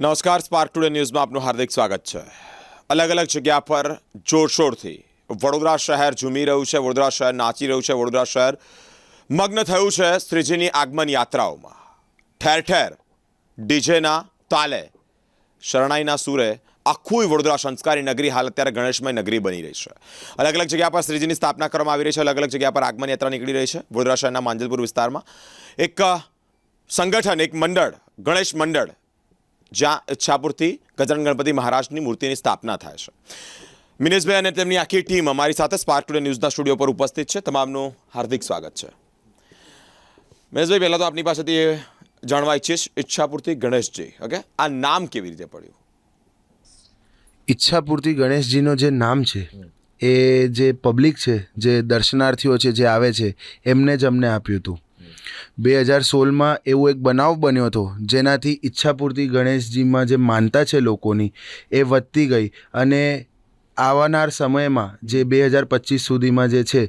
નમસ્કાર spark today ન્યૂઝમાં આપનું હાર્દિક સ્વાગત છે. અલગ અલગ જગ્યા પર જોરશોરથી વડોદરા શહેર ઝૂમી રહ્યું છે, વડોદરા શહેર નાચી રહ્યું છે, વડોદરા શહેર મગ્ન થયું છે શ્રીજીની આગમન યાત્રાઓમાં. ઠેર ઠેર ડીજેના તાલે, શરણાઈના સૂરે આખું વડોદરા સંસ્કારી નગરી હાલ અત્યારે ગણેશમય નગરી બની રહી છે. અલગ અલગ જગ્યા પર શ્રીજીની સ્થાપના કરવામાં આવી રહી છે અલગ અલગ જગ્યા પર આગમન યાત્રા નીકળી રહી છે. વડોદરા શહેરના માંજલપુર વિસ્તારમાં એક સંગઠન, એક મંડળ, ગણેશ મંડળ જ્યાં ઈચ્છાપુરથી ગજાનન ગણપતિ મહારાજની મૂર્તિની સ્થાપના થાય છે. મિનેશભાઈ અને તેમની આખી ટીમ અમારી સાથે સ્પાર્ક ટુડે ન્યૂઝના સ્ટુડિયો પર ઉપસ્થિત છે. તમામનું હાર્દિક સ્વાગત છે. મિનેશભાઈ, પહેલાં તો આપની પાસેથી એ જાણવા ઈચ્છીશ ઈચ્છાપુરથી ગણેશજી ઓકે આ નામ કેવી રીતે પડ્યું? ઈચ્છાપૂર્તિ ગણેશજીનો જે નામ છે, એ જે પબ્લિક છે, જે દર્શનાર્થીઓ છે, જે આવે છે, એમને જ અમને આપ્યું હતું. બે હજાર સોળમાં એવો એક બનાવ બન્યો હતો, જેનાથી ઈચ્છાપૂર્તિ ગણેશજીમાં જે માનતા છે લોકોની, એ વધતી ગઈ અને આવનાર સમયમાં જે બે હજાર પચીસ સુધીમાં જે છે,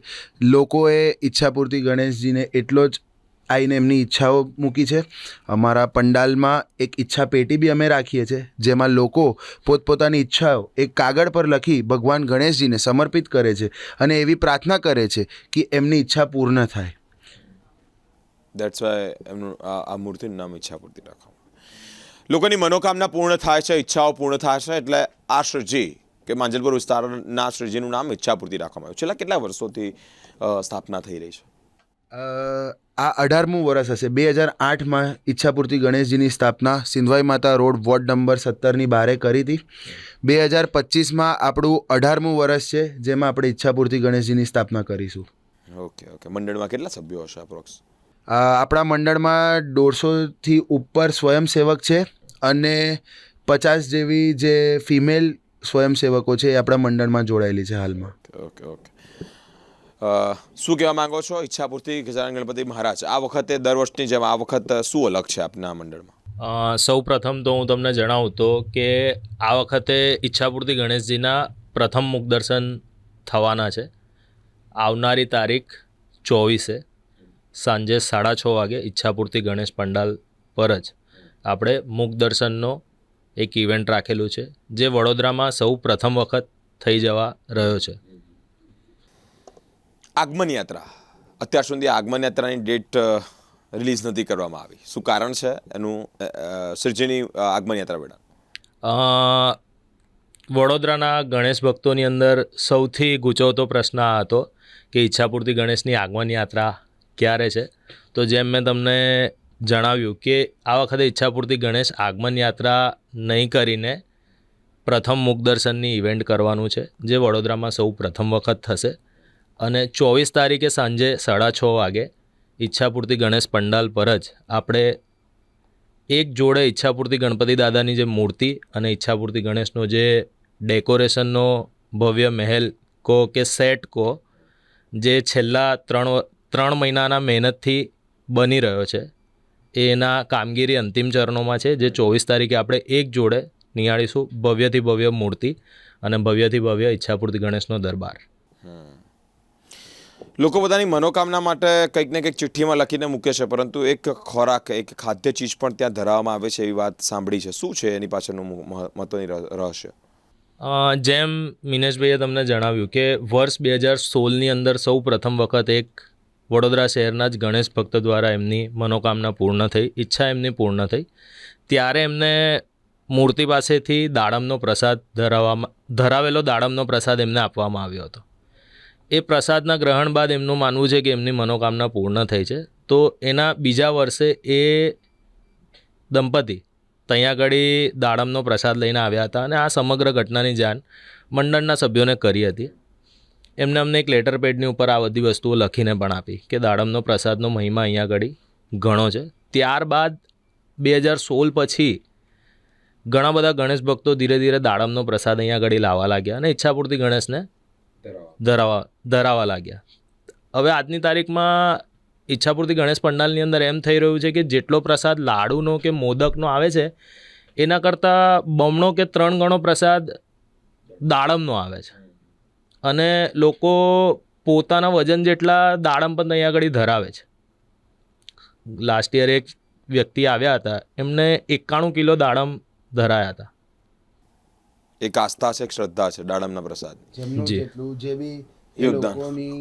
લોકોએ ઈચ્છાપૂર્તિ ગણેશજીને એટલો જ આવીને એમની ઈચ્છાઓ મૂકી છે. અમારા પંડાલમાં એક ઈચ્છા પેટી બી અમે રાખીએ છીએ, જેમાં લોકો પોતપોતાની ઈચ્છાઓ એક કાગળ પર લખી ભગવાન ગણેશજીને સમર્પિત કરે છે અને એવી પ્રાર્થના કરે છે કે એમની ઈચ્છા પૂર્ણ થાય. દેટ્સ વાય એમનું આ મૂર્તિનું નામ ઈચ્છાપૂર્તિ રાખવામાં લોકોની મનોકામના પૂર્ણ થાય છે ઈચ્છાઓ પૂર્ણ થાય છે એટલે આ શ્રીજી કે માંજલપુર વિસ્તારના શ્રીજીનું નામ ઈચ્છાપૂર્તિ રાખવામાં આવ્યું. છેલ્લા કેટલા વર્ષોથી સ્થાપના થઈ રહી છે? આ અઢારમું વર્ષ હશે. બે હજાર આઠમાં ઈચ્છાપૂર્તિ ગણેશજીની સ્થાપના સિંધવાઈ માતા રોડ વોર્ડ નંબર સત્તરની બારે કરી હતી. બે હજાર પચીસમાં આપણું અઢારમું વર્ષ છે જેમાં આપણે ઈચ્છાપૂર્તિ ગણેશજીની સ્થાપના કરીશું. Okay okay. મંડળમાં કેટલા સભ્યો હશે અપ્રોક્સ આપણા મંડળમાં દોઢસોથી ઉપર સ્વયંસેવક છે અને પચાસ જેવી જે ફિમેલ સ્વયંસેવકો છે એ આપણા મંડળમાં જોડાયેલી છે હાલમાં. Okay okay. શું કહેવા માંગો છો? ઈચ્છાપૂર્તિ ગજાનન ગણપતિ મહારાજ આ વખતે દર વર્ષની જેમ આ વખત શું અલગ છે આપના મંડળમાં? સૌ પ્રથમ તો હું તમને જણાવું તો કે આ વખતે ઈચ્છાપૂર્તિ ગણેશજીના પ્રથમ મુખદર્શન થવાના છે. આવનારી તારીખ ચોવીસે. સાંજે સાડા છ વાગે ઈચ્છાપૂર્તિ ગણેશ પંડાલ પર જ આપણે મુખદર્શનનો એક ઇવેન્ટ રાખેલું છે જે વડોદરામાં સૌ પ્રથમ વખત થઈ જવા રહ્યો છે. આગમન યાત્રા. અત્યાર સુધી આગમન યાત્રાની ડેટ રિલીઝ નથી કરવામાં આવી. શું કારણ છે? એનું શ્રીજીની આગમન યાત્રા વેળા? વડોદરાના ગણેશ ભક્તોની અંદર સૌથી ગૂંચવતો પ્રશ્ન આ હતો કે ઈચ્છાપૂર્તિ ગણેશની આગમન યાત્રા ક્યારે છે? તો જેમ મેં તમને જણાવ્યું કે આ વખતે ઈચ્છાપૂર્તિ ગણેશ આગમન યાત્રા નહીં કરીને પ્રથમ મુખદર્શનની ઇવેન્ટ કરવાનું છે, જે વડોદરામાં સૌ પ્રથમ વખત થશે. અને ચોવીસ તારીખે સાંજે સાડા છ વાગે ઈચ્છાપૂર્તિ ગણેશ પંડાલ પર જ આપણે એક જોડે ઈચ્છાપૂર્તિ ગણપતિ દાદાની જે મૂર્તિ અને ઈચ્છાપૂર્તિ ગણેશનો જે ડેકોરેશનનો ભવ્ય મહેલ કહો કે સેટ કહો જે છેલ્લા ત્રણ ત્રણ મહિનાના મહેનતથી બની રહ્યો છે. એના કામગીરી અંતિમ ચરણોમાં છે જે ચોવીસ તારીખે આપણે એક જોડે નિહાળીશું ભવ્યથી ભવ્ય મૂર્તિ અને ભવ્યથી ભવ્ય ઈચ્છાપૂર્તિ ગણેશનો દરબાર. લોકો બધાની મનોકામના માટે કંઈક ને કંઈક ચિઠ્ઠીમાં લખીને મૂકે છે પરંતુ એક ખોરાક એક ખાદ્ય ચીજ પણ ત્યાં ધરાવવામાં આવે છે એવી વાત સાંભળી છે. શું છે એની પાછળનું મહત્ત્વની મહત્વની રહસ્ય? જેમ મિનેશભાઈએ તમને જણાવ્યું કે વર્ષ બે હજાર સોળની અંદર સૌ પ્રથમ વખત એક વડોદરા શહેરના જ ગણેશ ભક્ત દ્વારા એમની મનોકામના પૂર્ણ થઈ, ઈચ્છા એમની પૂર્ણ થઈ. ત્યારે એમને મૂર્તિ પાસેથી દાડમનો પ્રસાદ ધરાવવામાં, ધરાવેલો દાડમનો પ્રસાદ એમને આપવામાં આવ્યો હતો. એ પ્રસાદના ગ્રહણ બાદ એમનું માનવું છે કે એમની મનોકામના પૂર્ણ થઈ છે. તો એના બીજા વર્ષે એ દંપતી ત્યાં આગળ દાડમનો પ્રસાદ લઈને આવ્યા હતા અને આ સમગ્ર ઘટનાની જાણ મંડળના સભ્યોને કરી હતી. એમને અમને એક લેટર પેડની ઉપર આ બધી વસ્તુઓ લખીને પણ આપી કે દાડમનો પ્રસાદનો મહિમા અહીંયા આગળ ઘણો છે. ત્યારબાદ બે હજાર સોળ પછી ઘણા બધા ગણેશ ભક્તો ધીરે ધીરે દાડમનો પ્રસાદ અહીંયા આગળ લાવવા લાગ્યા અને ઈચ્છાપૂર્તિ ગણેશને ધરાવવા. ધરાવા લાગ્યા. હવે આજની તારીખમાં ઈચ્છાપૂર્તિ ગણેશ પંડાલની અંદર એમ થઈ રહ્યું છે કે જેટલો પ્રસાદ લાડુનો કે મોદકનો આવે છે એના કરતાં બમણો કે ત્રણ ગણો પ્રસાદ દાડમનો આવે છે. અને લોકો પોતાના વજન જેટલા દાડમ પણ અહીંયા આગળ ધરાવે છે. લાસ્ટ યર એક વ્યક્તિ આવ્યા હતા એમને એકાણું કિલો દાડમ ધરાયા હતા. એક આસ્થા છે એક શ્રદ્ધા છે દાડમના પ્રસાદ જેટલું જે બી લોકોની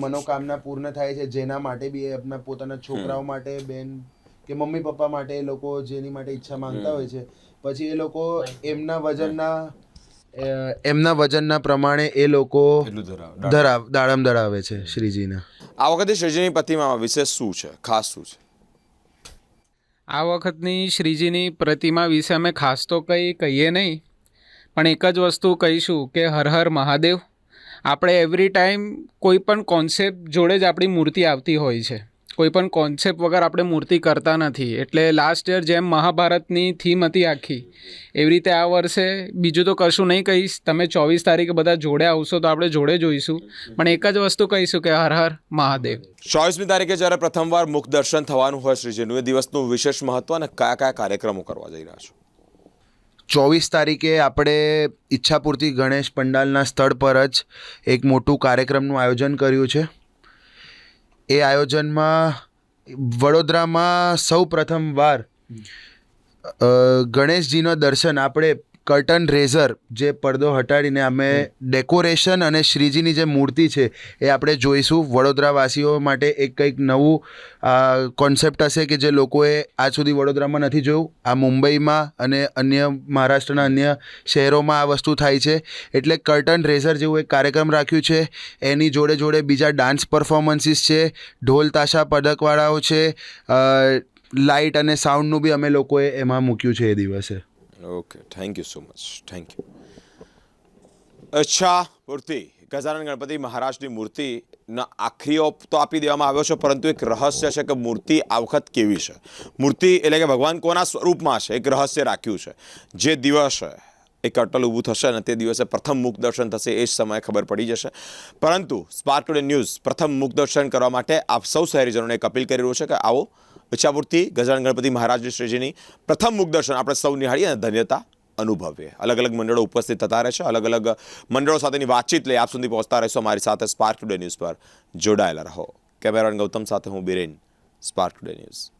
મનોકામના પૂર્ણ થાય છે જેના માટે બી એ પોતાના છોકરાઓ માટે બેન કે મમ્મી પપ્પા માટે એ લોકો જેની માટે ઈચ્છા માંગતા હોય છે. પછી એ લોકો એમના વજનના એમના વજનના પ્રમાણે એ લોકો ધરાવ. દાડમ ધરાવે છે શ્રીજીના. આ વખતે શ્રીજીની પ્રતિમામાં વિશેષ શું છે? ખાસ શું છે? આ વખતની શ્રીજીની પ્રતિમા વિશે અમે ખાસ તો કંઈ કહીએ નહીં પણ એક જ વસ્તુ કહીશું કે હર હર મહાદેવ. આપણે એવરી ટાઈમ કોઈ પણ કોન્સેપ્ટ જોડે જ આપણી મૂર્તિ આવતી હોય છે. કોઈ પણ કોન્સેપ્ટ વગર આપણે મૂર્તિ કરતા નથી. એટલે લાસ્ટ યર જેમ મહાભારતની થીમ હતી આખી એવી રીતે આ વર્ષે બીજું તો કશું નહીં કહીશ. તમે ચોવીસ તારીખે બધા જોડે આવશો તો આપણે જોડે જોઈશું. પણ એક જ વસ્તુ કહીશું કે હર હર મહાદેવ. ચોવીસમી તારીખે જ્યારે પ્રથમવાર મુખ દર્શન થવાનું હોય શ્રીજીનું એ દિવસનું વિશેષ મહત્વ અને કયા કયા કાર્યક્રમો કરવા જઈ રહ્યા છો? ચોવીસ તારીખે આપણે ઈચ્છાપૂર્તિ ગણેશ પંડાલના સ્થળ પર જ એક મોટું કાર્યક્રમનું આયોજન કર્યું છે. એ આયોજનમાં વડોદરામાં સૌ પ્રથમવાર વાર ગણેશજીનો દર્શન આપણે કર્ટન રેઝર જે પડદો હટાડીને અમે ડેકોરેશન અને શ્રીજીની જે મૂર્તિ છે એ આપણે જોઈશું. વડોદરાવાસીઓ માટે એક કંઈક નવું કોન્સેપ્ટ હશે કે જે લોકોએ આજ સુધી વડોદરામાં નથી જોયું. આ મુંબઈમાં અને અન્ય મહારાષ્ટ્રના અન્ય શહેરોમાં આ વસ્તુ થાય છે. એટલે કર્ટન રેઝર જેવું એક કાર્યક્રમ રાખ્યું છે. એની જોડે જોડે બીજા ડાન્સ પરફોર્મન્સીસ છે. ઢોલ તાશા પદકવાળાઓ છે. લાઇટ અને સાઉન્ડનું બી અમે લોકોએ એમાં મૂક્યું છે એ દિવસે. Okay thank you so much thank you અચ્છા, મૂર્તિ. ગજાનન ગણપતિ મહારાજની મૂર્તિના આખરી ઓપ તો આપી દેવામાં આવ્યો છે, પરંતુ એક રહસ્ય છે કે મૂર્તિ આ વખત કેવી છે? મૂર્તિ એટલે કે ભગવાન કોના સ્વરૂપમાં છે? એક રહસ્ય રાખ્યું છે. જે દિવસે એક અટલ ઊભું થશે અને તે દિવસે પ્રથમ મુખ દર્શન થશે એ જ સમયે ખબર પડી જશે. પરંતુ સ્પાર્ક ટુડે ન્યૂઝ પ્રથમ મુખ દર્શન કરવા માટે આપ સૌ શહેરીજનોને એક અપીલ કરી રહ્યું છે કે આવો ઈચ્છાપૂર્તિ ગજાન ગણપતિ મહારાજ શ્રીજીની પ્રથમ મુખદર્શન આપણે સૌ નિહાળીએ અને ધન્યતા અનુભવીએ. અલગ અલગ મંડળો ઉપસ્થિત થતા રહેશે અલગ અલગ મંડળો સાથેની વાતચીત લઈ આપ સુધી પહોંચતા રહેશો અમારી સાથે સ્પાર્ક ટુડે ન્યૂઝ પર. જોડાયેલા રહો. કેમેરાન ગૌતમ સાથે હું બિરેન સ્પાર્ક ટુડે ન્યૂઝ